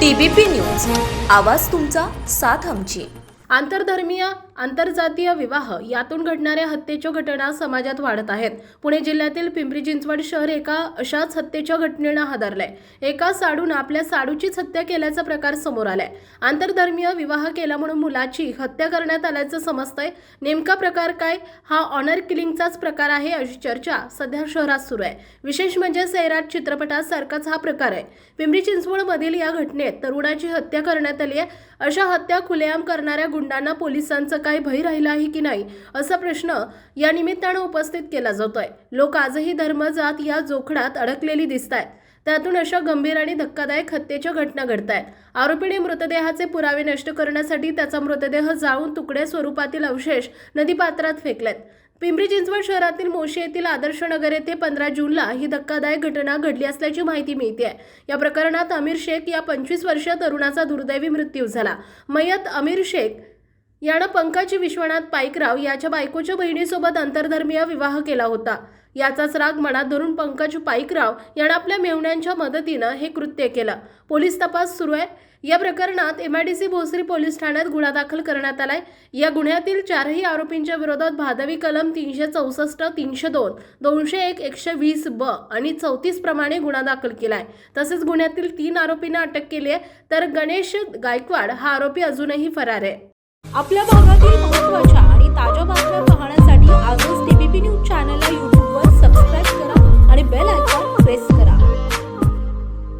TBP news. आवाज तुमचा साथ आमची. आंतरधर्मीय आंतरजातीय विवाह यातून घडणाऱ्या हत्येच्या घटना समाजात वाढत आहेत. पुणे जिल्ह्यातील पिंपरी चिंचवड शहर एका अशाच हत्येच्या घटनेनं हादरलंय. एका साडून आपल्या साडूचीच हत्या केल्याचा प्रकार समोर आलाय. आंतरधर्मीय विवाह केला म्हणून मुलाची हत्या करण्यात आल्याचं समजतंय. नेमका प्रकार काय? हा ऑनर किलिंगचाच प्रकार आहे अशी चर्चा सध्या शहरात सुरू आहे. विशेष म्हणजे सैराट चित्रपटासारखाच हा प्रकार आहे. पिंपरी चिंचवडमधील या घटनेत तरुणाची हत्या करण्यात आली आहे अशा हत्या खुलेआम करणाऱ्या गुंडांना पोलिसांचं काही भय राहिला आहे की नाही असा प्रश्न या निमित्तानं उपस्थित केला जातोय. लोक आजही धर्म जात या जोखडात अडकलेली दिसत आहेत त्यातून अशा गंभीर आणि धक्कादायक हत्येच्या घटना घडत आहेत आरोपीने मृतदेहाचे पुरावे नष्ट करण्यासाठी त्याचा मृतदेह जाळून तुकडे स्वरूपातील अवशेष नदीपात्रात फेकलेत. पिंपरी चिंचवड शहरातील मोशी येथील आदर्श नगर येथे पंधरा जूनला ही धक्कादायक घटना घडली असल्याची माहिती मिळते आहे या प्रकरणात अमीर शेख या पंचवीस वर्षीय तरुणाचा दुर्दैवी मृत्यू झाला. मयत अमीर शेख यानं पंकज विश्वनाथ पाईकराव याच्या बायकोच्या बहिणीसोबत आंतरधर्मीय विवाह केला होता. याचाच राग मनात धरून पंकज पाईकराव यानं आपल्या मेहुण्यांच्या मदतीनं हे कृत्य केलं. पोलीस तपास सुरू आहे. या प्रकरणात M I D C Bhosari police ठाण्यात गुन्हा दाखल करण्यात आलाय. या गुन्ह्यातील चारही आरोपींच्या विरोधात भादवी कलम तीनशे चौसष्ट तीनशे दोन दोनशे एक एकशे वीस ब आणि चौतीस प्रमाणे गुन्हा दाखल केलाय. तसेच गुन्ह्यातील तीन आरोपींना अटक केली आहे. तर गणेश गायकवाड हा आरोपी अजूनही फरार आहे. आपल्या भागातील महत्त्वाच्या आणि ताज्या बातम्या